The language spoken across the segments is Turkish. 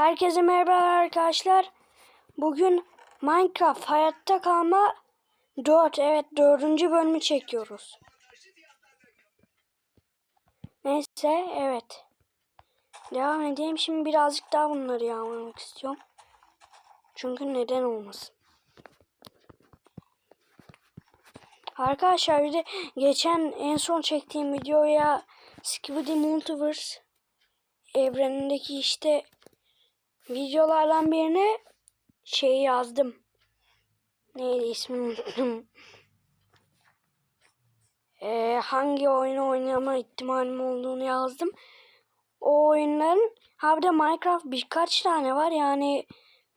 Herkese merhaba arkadaşlar. Bugün Minecraft hayatta kalma 4 evet 4. bölümü çekiyoruz. Neyse evet. Devam edeyim. Şimdi birazcık daha bunları yağmalamak istiyorum. Çünkü neden olmasın. Arkadaşlar bir de geçen en son çektiğim videoya Skibidi Multiverse evrenindeki işte videolardan birine şey yazdım. Neydi ismini. Ee, hangi oyunu oynama ihtimalim olduğunu yazdım. O oyunların ha de Minecraft birkaç tane var yani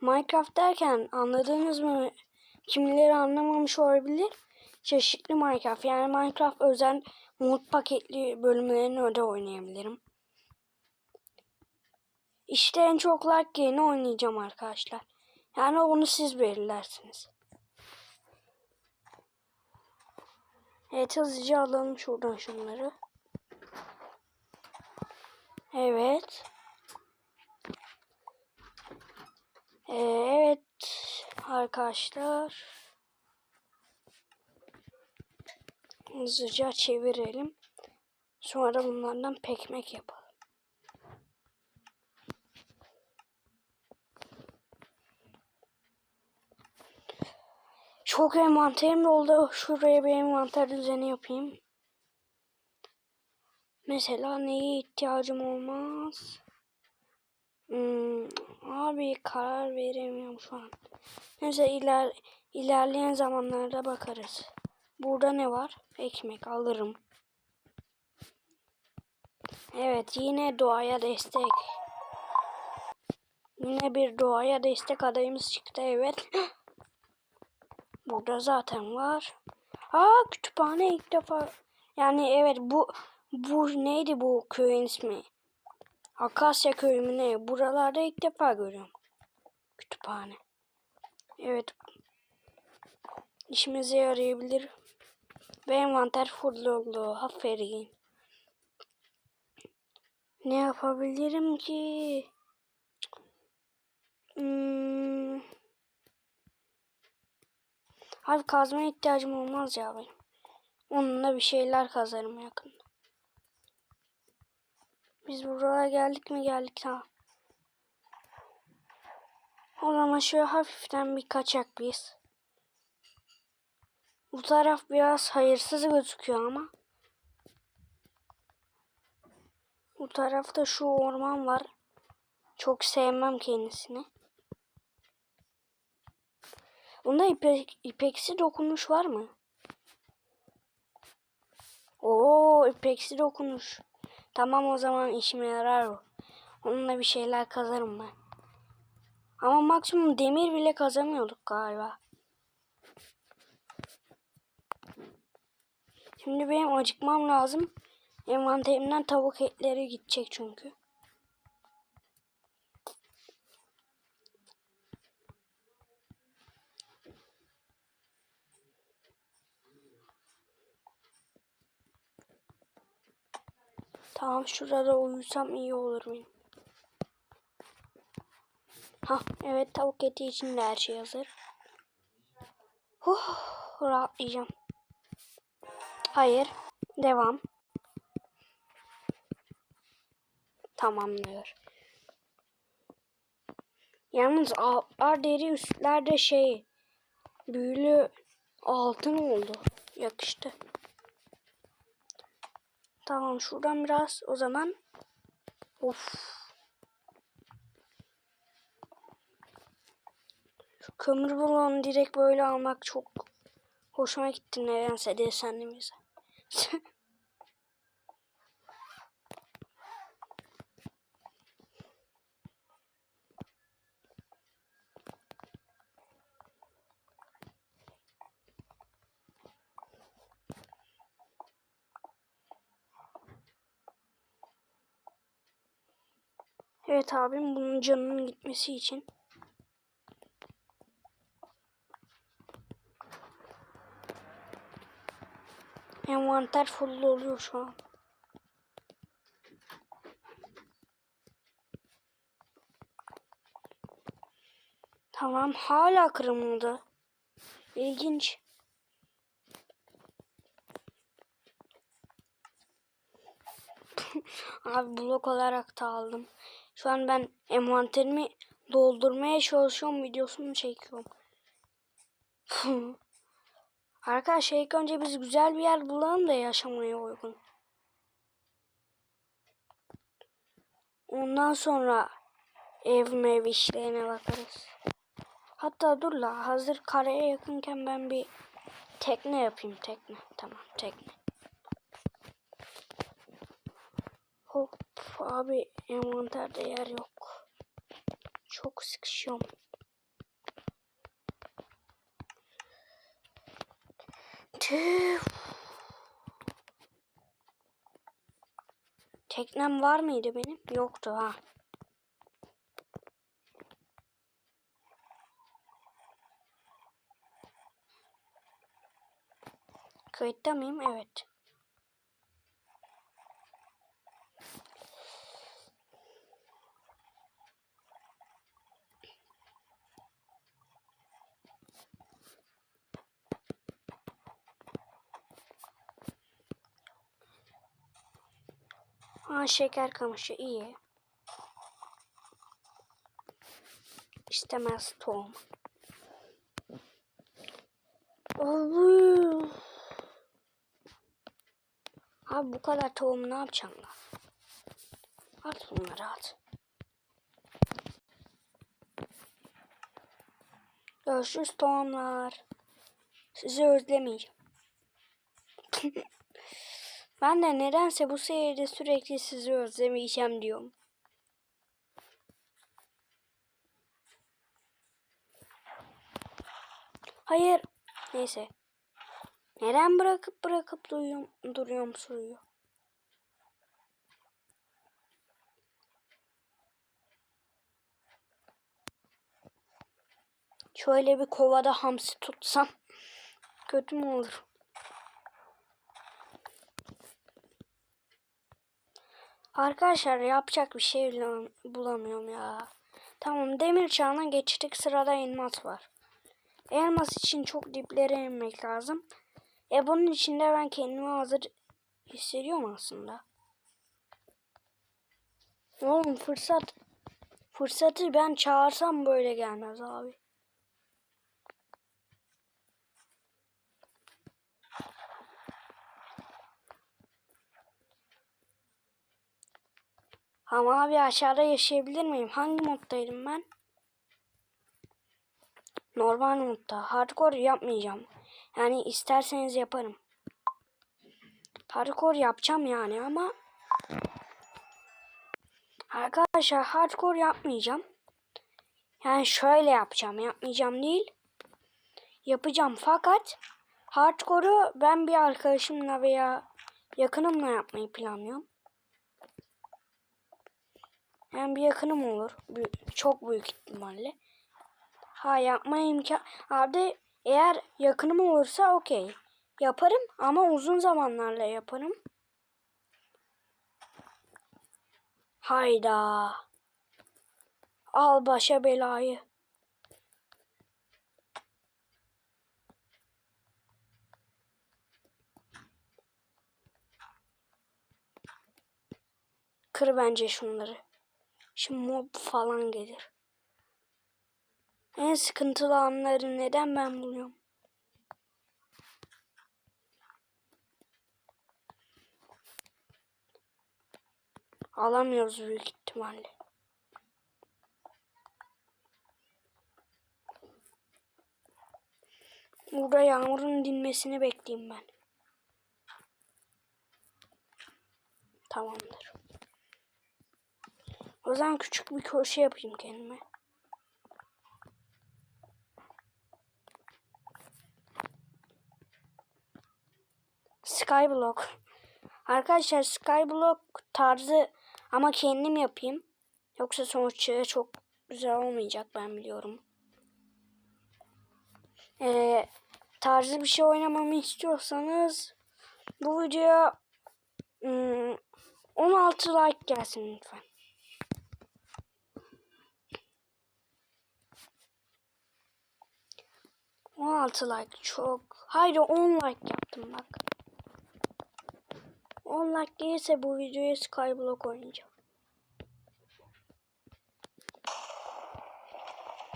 Minecraft derken anladınız mı? Kimileri anlamamış olabilir. Çeşitli Minecraft yani Minecraft özel mod paketli bölümlerini de oynayabilirim. İşte en çok like geleni oynayacağım arkadaşlar. Yani onu siz belirlersiniz. Evet hızlıca alalım şuradan şunları. Evet. Evet arkadaşlar. Hızlıca çevirelim. Sonra bunlardan pekmek yapalım. Çok envanterim oldu. Şuraya bir envanter düzeni yapayım. Mesela neye ihtiyacım olmaz? Hmm, abi karar veremiyorum şu an. Neyse iler, ilerleyen zamanlarda bakarız. Burada ne var? Ekmek alırım. Evet yine doğaya destek. Yine bir doğaya destek adayımız çıktı evet. Burada zaten var. Aa kütüphane ilk defa. Yani evet bu bu neydi bu köyün ismi? Akasya köyü mü ne? Buralarda ilk defa görüyorum. Kütüphane. Evet. İşimize yarayabilir. Ve envanter full oldu. Aferin. Ne yapabilirim ki? Hmm. Abi kazmaya ihtiyacım olmaz ya benim. Onunla bir şeyler kazarım yakında. Biz buraya geldik mi geldik tamam. O zaman şöyle hafiften bir kaçak biz. Bu taraf biraz hayırsız gözüküyor ama. Bu tarafta şu orman var. Çok sevmem kendisini. Bunda ipek, ipeksi dokunuş var mı? Oo ipeksi dokunuş. Tamam o zaman işime yarar o. Onunla bir şeyler kazarım ben. Ama maksimum demir bile kazamıyorduk galiba. Şimdi benim acıkmam lazım. Envanterimden tavuk etleri gidecek çünkü. Tamam şurada uyusam iyi olur benim. Ha evet tavuk eti için de her şey hazır. Huh, rahatlayacağım. Hayır. Devam. Tamamdır. Yalnız altlar deri üstlerde şey büyülü altın oldu. Yakıştı. Tamam şuradan biraz o zaman. Of. Şu kömür balonu direkt böyle almak çok hoşuma gitti nedense desenimize. Evet abim bunun canının gitmesi için. Envanter full oluyor şu an. Tamam hala kırılmadı. İlginç. Abi blok olarak da aldım. Şu an ben envanterimi doldurmaya çalışıyorum. Videosunu çekiyorum. Arkadaşlar ilk önce biz güzel bir yer bulalım da yaşamaya uygun. Ondan sonra ev mev işlerine bakarız. Hatta dur la hazır karaya yakınken ben bir tekne yapayım tekne. Tamam tekne. Hop abi envanterde yer yok. Çok sıkışıyorum. Tüh. Teknem var mıydı benim? Yoktu ha. Kayıtta mıyım? Evet. Ha şeker kamışı iyi. İstemez tohum. Abi. Abi bu kadar tohum ne yapacağım lan? At bunları at. Görüşürüz tohumlar. Sizi özlemeyeceğim. ben de nedense bu seride sürekli sizi özlemeyeceğim diyorum. Hayır. Neyse. Neden bırakıp bırakıp duyuyorum, duruyorum suyu? Şöyle bir kovada hamsi tutsam kötü mü olur? Arkadaşlar yapacak bir şey bulam- bulamıyorum ya. Tamam demir çağına geçtik sırada elmas var. Elmas için çok diplere inmek lazım. E bunun için de ben kendimi hazır hissediyorum aslında. Oğlum fırsat fırsatı ben çağırsam böyle gelmez abi. Ama abi aşağıda yaşayabilir miyim? Hangi moddaydım ben? Normal modda. Hardcore yapmayacağım. Yani isterseniz yaparım. Hardcore yapacağım yani ama Arkadaşlar hardcore yapmayacağım. Yani şöyle yapacağım. Yapmayacağım değil. Yapacağım fakat hardcore'u ben bir arkadaşımla veya yakınımla yapmayı planlıyorum. Yani bir yakınım olur. Çok büyük ihtimalle. Ha yapma imkan. Abi eğer yakınım olursa okey. Yaparım ama uzun zamanlarla yaparım. Hayda. Al başa belayı. Kır bence şunları. Şimdi mob falan gelir. En sıkıntılı anları neden ben buluyorum? Alamıyoruz büyük ihtimalle. Burada yağmurun dinmesini bekleyeyim ben. Tamamdır. O zaman küçük bir köşe yapayım kendime. Skyblock. Arkadaşlar Skyblock tarzı ama kendim yapayım. Yoksa sonuçta çok güzel olmayacak ben biliyorum. Ee, tarzı bir şey oynamamı istiyorsanız bu videoya hmm, 16 like gelsin lütfen. 16 like çok. Haydi 10 like yaptım bak. 10 like gelirse bu videoya Skyblock oynayacağım.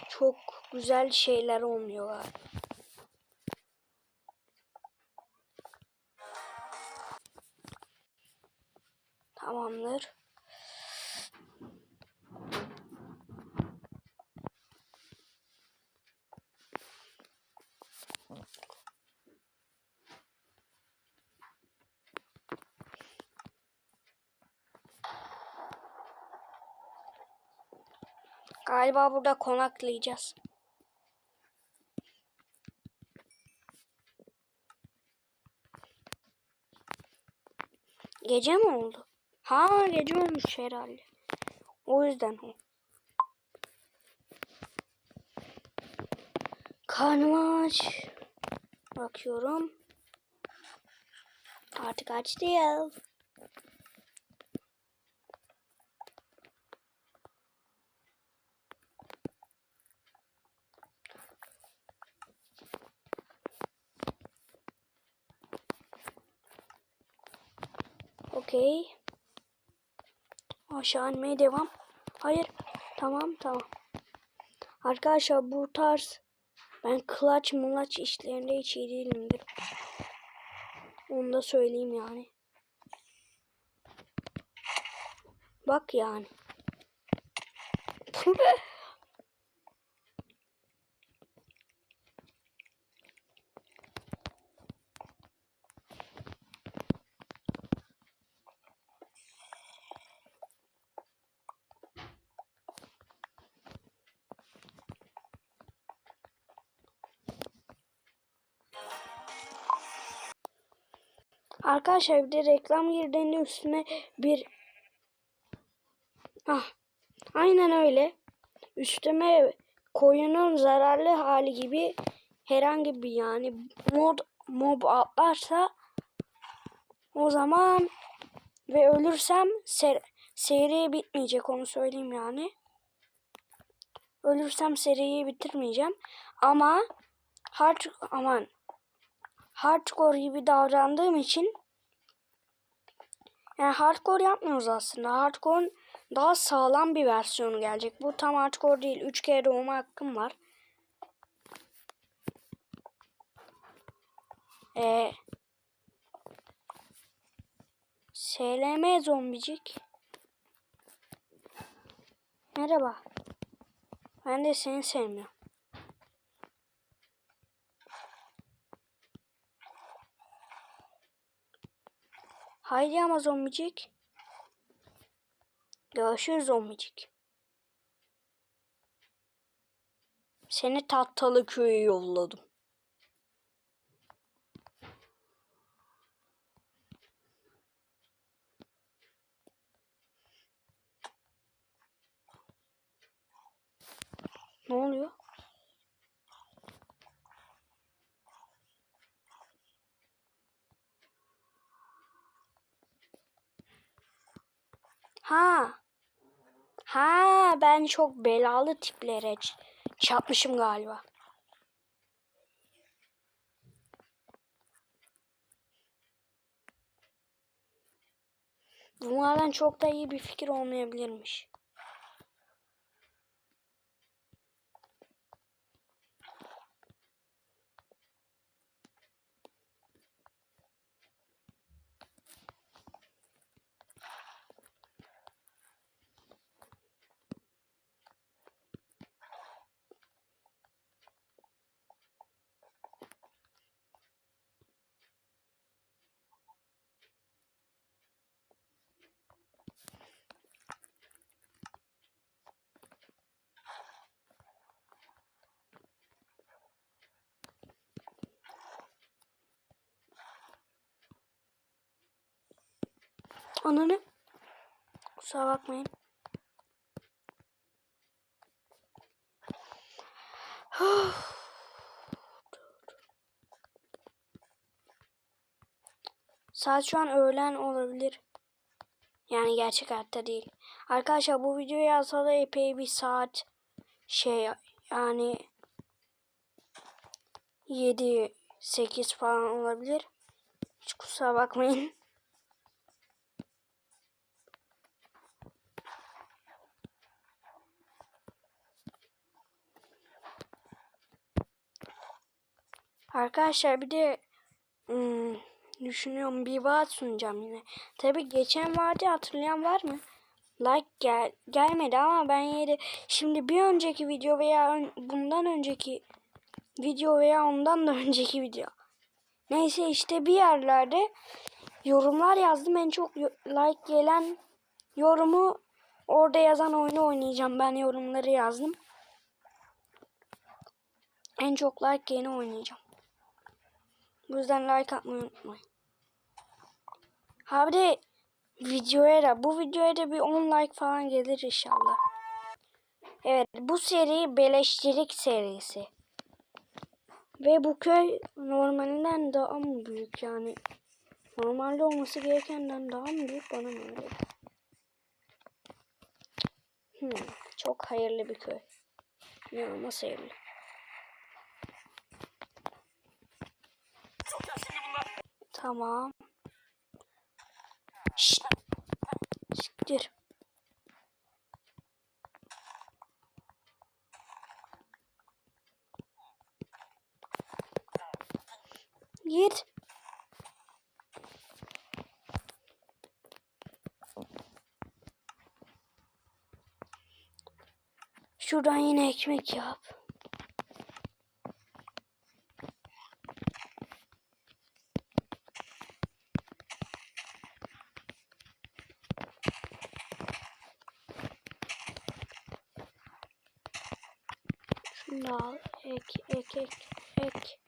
Çok güzel şeyler olmuyor abi. Tamamdır. Galiba burada konaklayacağız. Gece mi oldu? Ha gece olmuş herhalde. O yüzden o. Karnım aç. Bakıyorum. Artık aç değil. Okey. Aşağı inmeye devam. Hayır. Tamam tamam. Arkadaşlar bu tarz ben clutch mulaç işlerinde hiç iyi değilimdir. Onu da söyleyeyim yani. Bak yani. Arkadaşlar bir de reklam girdiğinde üstüne bir ah aynen öyle. Üstüme koyunun zararlı hali gibi herhangi bir yani mod mob atlarsa o zaman ve ölürsem ser, seri bitmeyecek onu söyleyeyim yani. Ölürsem seriyi bitirmeyeceğim. Ama hard aman hardcore gibi davrandığım için yani hardcore yapmıyoruz aslında. Hardcore'un daha sağlam bir versiyonu gelecek. Bu tam hardcore değil. 3 kere doğma hakkım var. Ee, SLM zombicik. Merhaba. Ben de seni sevmiyorum. Haydi ama zombicik. Görüşürüz zombicik. Seni Tahtalı köyü yolladım. Ne oluyor? Ha. Ha ben çok belalı tiplere çarpmışım galiba. Bunlardan çok da iyi bir fikir olmayabilirmiş. Ananı. Kusura bakmayın. Saat şu an öğlen olabilir. Yani gerçek hayatta değil. Arkadaşlar bu videoyu yazsalı epey bir saat şey yani 7 8 falan olabilir. Hiç kusura bakmayın. Arkadaşlar bir de hmm, düşünüyorum bir vaat sunacağım yine. Tabi geçen vaadi hatırlayan var mı? Like gel gelmedi ama ben de şimdi bir önceki video veya ön- bundan önceki video veya ondan da önceki video. Neyse işte bir yerlerde yorumlar yazdım. En çok like gelen yorumu orada yazan oyunu oynayacağım. Ben yorumları yazdım. En çok like geleni oynayacağım. Bu yüzden like atmayı unutmayın. Ha bir de videoya da bu videoya da bir 10 like falan gelir inşallah. Evet bu seri beleştirik serisi. Ve bu köy normalinden daha mı büyük yani? Normalde olması gerekenden daha mı büyük bana mı öyle? Hmm, çok hayırlı bir köy. Ne olmaz hayırlı. Tamam. Şşt. Siktir. Git. Şuradan yine ekmek yap. Şunu da al. Ek, ek,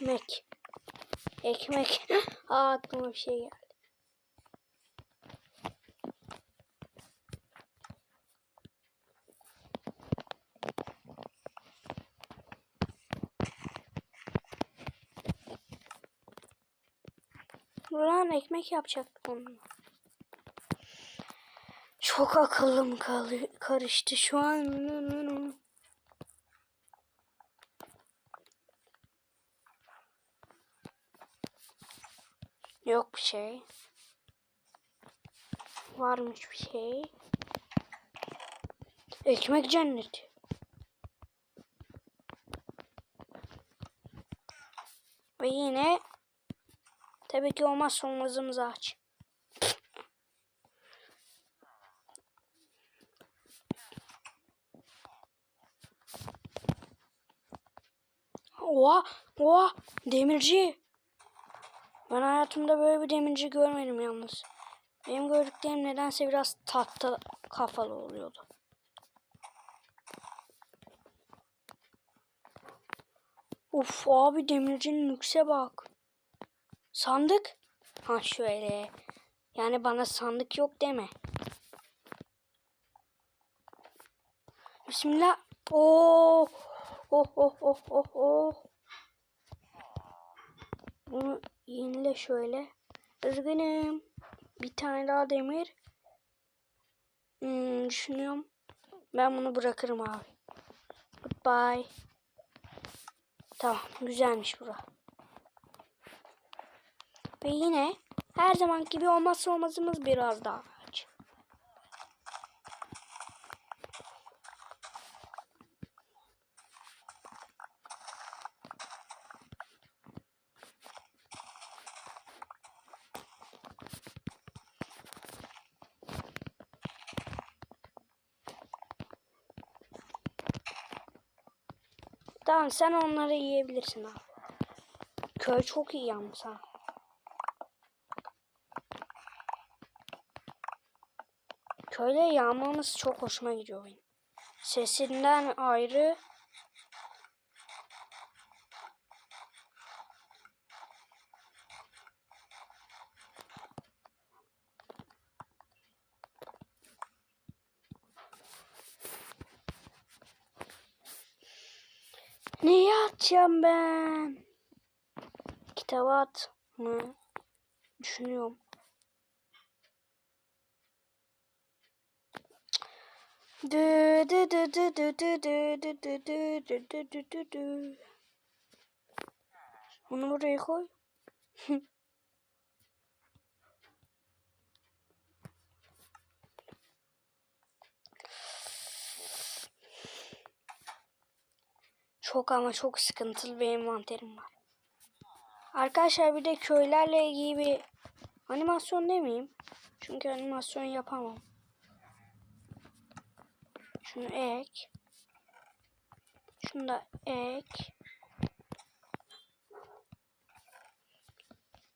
ek, ek. Ekmek. Aa aklıma bir şey geldi. Buradan ekmek yapacaktık onunla. Çok akıllım karıştı şu an. Yok bir şey. Varmış bir şey. Ekmek cenneti. Ve yine tabii ki olmazsa olmazımız ağaç. Oha, oha, demirci. Ben hayatımda böyle bir demirci görmedim yalnız. Benim gördüklerim nedense biraz tahta kafalı oluyordu. Uf abi demircinin lükse bak. Sandık? Ha şöyle. Yani bana sandık yok deme. Bismillah. Oh. Oh oh oh oh oh. Bunu yenile şöyle. Üzgünüm. Bir tane daha demir. Hmm, düşünüyorum. Ben bunu bırakırım abi. Goodbye. Tamam. Güzelmiş bura. Ve yine her zaman gibi olmazsa olmazımız biraz daha Tamam sen onları yiyebilirsin abi. Köy çok iyi yalnız ha. Köyde yağmamız çok hoşuma gidiyor benim. Sesinden ayrı. Neyi atacağım ben? Kitaba at mı? Düşünüyorum. Dü dü dü dü. Onu buraya koy. Çok ama çok sıkıntılı bir envanterim var. Arkadaşlar bir de köylerle ilgili bir animasyon demeyeyim. Çünkü animasyon yapamam. Şunu ek. Şunu da ek.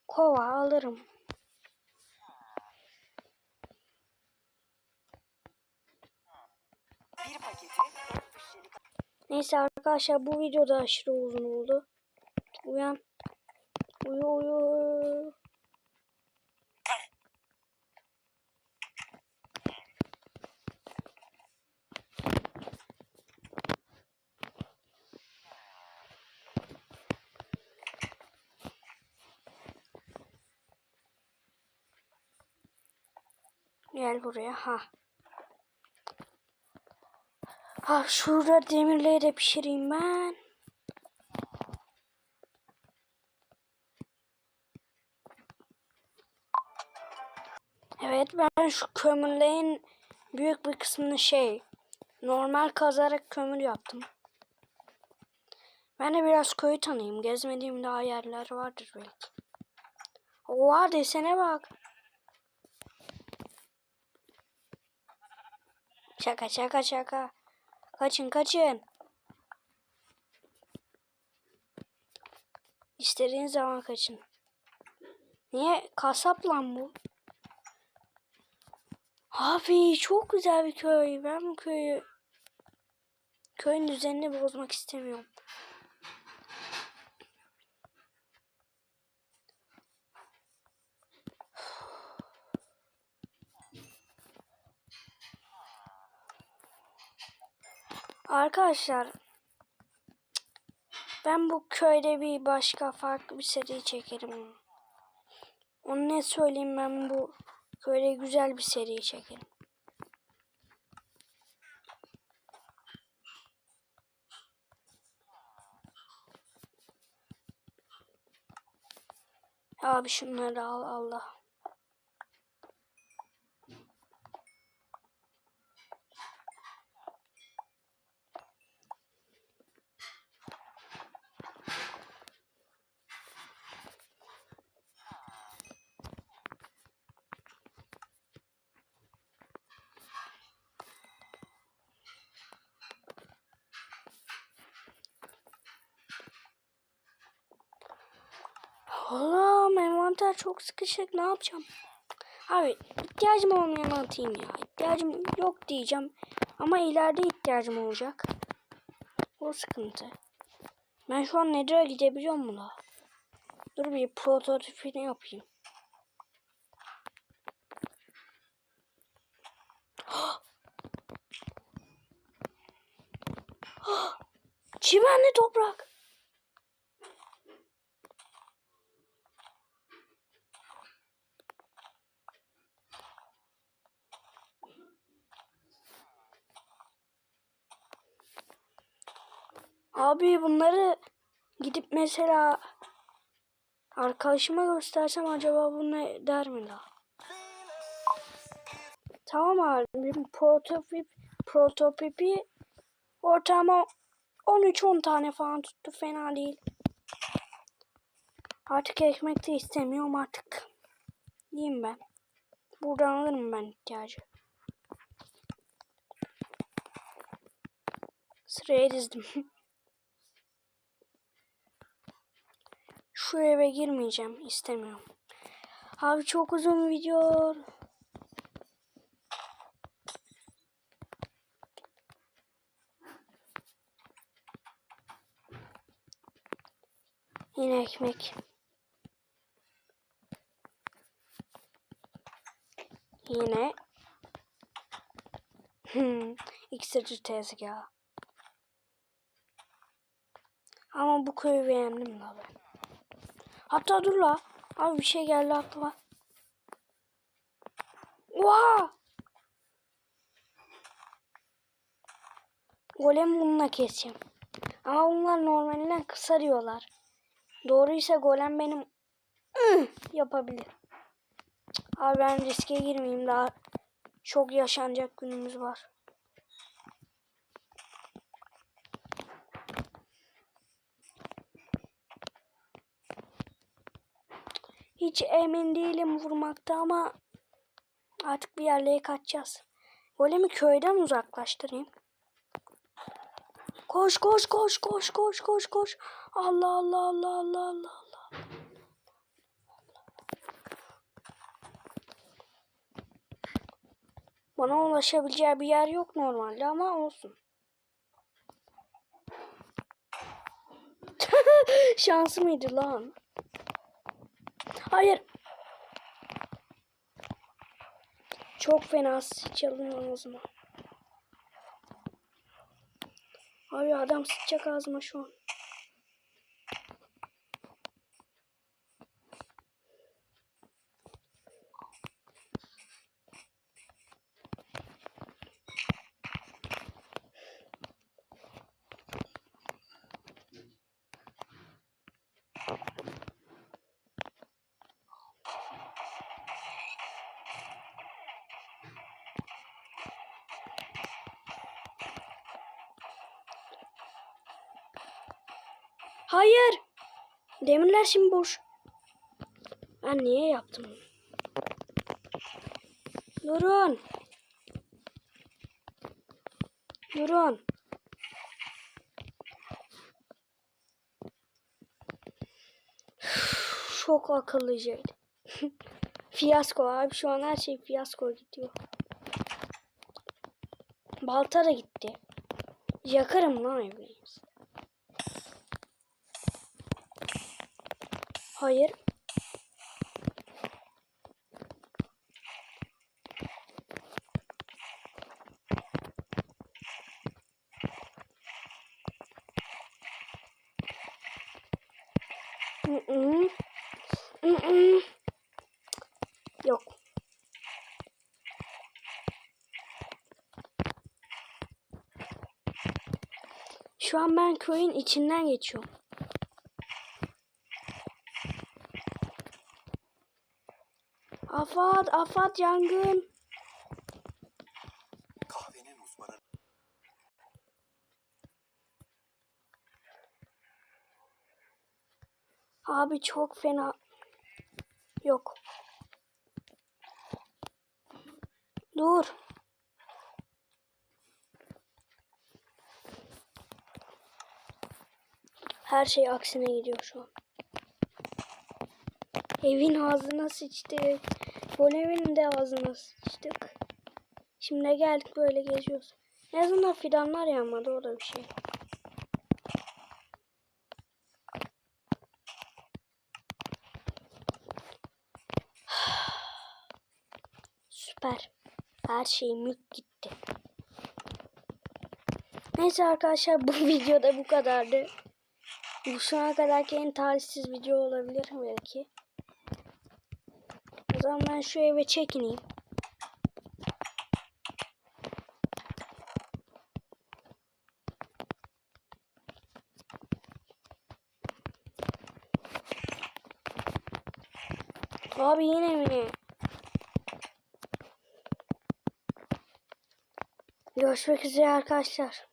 Kova alırım. Neyse arkadaşlar bu videoda aşırı uzun oldu. Uyan. Uyu uyu. Gel buraya ha. Ha şurada demirleri de pişireyim ben. Evet ben şu kömürlerin büyük bir kısmını şey normal kazarak kömür yaptım. Ben de biraz köyü tanıyayım. Gezmediğim daha yerler vardır belki. Oha desene bak. Şaka şaka şaka. Kaçın kaçın. İstediğiniz zaman kaçın. Niye? Kasap lan bu. Abi çok güzel bir köy. Ben bu köyü köyün düzenini bozmak istemiyorum. Arkadaşlar ben bu köyde bir başka farklı bir seri çekerim. Onu ne söyleyeyim ben bu köyde güzel bir seri çekerim. Abi şunları al Allah. Oğlum envanter çok sıkışık ne yapacağım? Abi ihtiyacım olmayan atayım ya. İhtiyacım yok diyeceğim. Ama ileride ihtiyacım olacak. O sıkıntı. Ben şu an Nether'a gidebiliyor mu la? Dur bir prototipini yapayım. Çimenli toprak. Abi bunları gidip mesela arkadaşıma göstersem acaba bu ne der mi la? Tamam abi prototip prototipi ortalama 13-10 tane falan tuttu fena değil. Artık ekmek de istemiyorum artık. Yiyeyim ben. Buradan alırım ben ihtiyacı. Sıraya dizdim. Şu eve girmeyeceğim. istemiyorum. Abi çok uzun video. Yine ekmek. Yine. Hmm, iksirci tezgahı. Ama bu köyü beğendim la ben. Hatta dur la. Abi bir şey geldi aklıma. Oha! Golem bununla keseceğim. Ama bunlar normalinden kısa diyorlar. Doğruysa golem benim yapabilir. Abi ben riske girmeyeyim daha çok yaşanacak günümüz var. Hiç emin değilim vurmakta ama artık bir yerlere kaçacağız. Golemi köyden uzaklaştırayım. Koş koş koş koş koş koş koş. Allah Allah Allah Allah Allah Allah. Bana ulaşabileceği bir yer yok normalde ama olsun. Şans mıydı lan? Hayır. Çok fena sıçalım ağzıma. Abi adam sıçacak ağzıma şu an. Hayır. Demirler şimdi boş. Ben niye yaptım bunu? Durun. Durun. Çok akıllıcaydı. fiyasko abi şu an her şey fiyasko gidiyor. Balta da gitti. Yakarım lan evlerimizi. Hayır. Mm-mm. Mm-mm. Yok. Şu an ben köyün içinden geçiyorum. Afat, Afat yangın. Kahvenin uzmanı Abi çok fena. Yok. Dur. Her şey aksine gidiyor şu an. Evin ağzına sıçtık. Golemin de ağzına sıçtık. Şimdi geldik böyle geziyoruz. En azından fidanlar yanmadı o da bir şey. Süper. Her şey mük gitti. Neyse arkadaşlar bu videoda bu kadardı. Bu şu ana kadarki en talihsiz video olabilir belki. Zaman ben şu eve çekineyim. Abi yine mi? Görüşmek üzere arkadaşlar.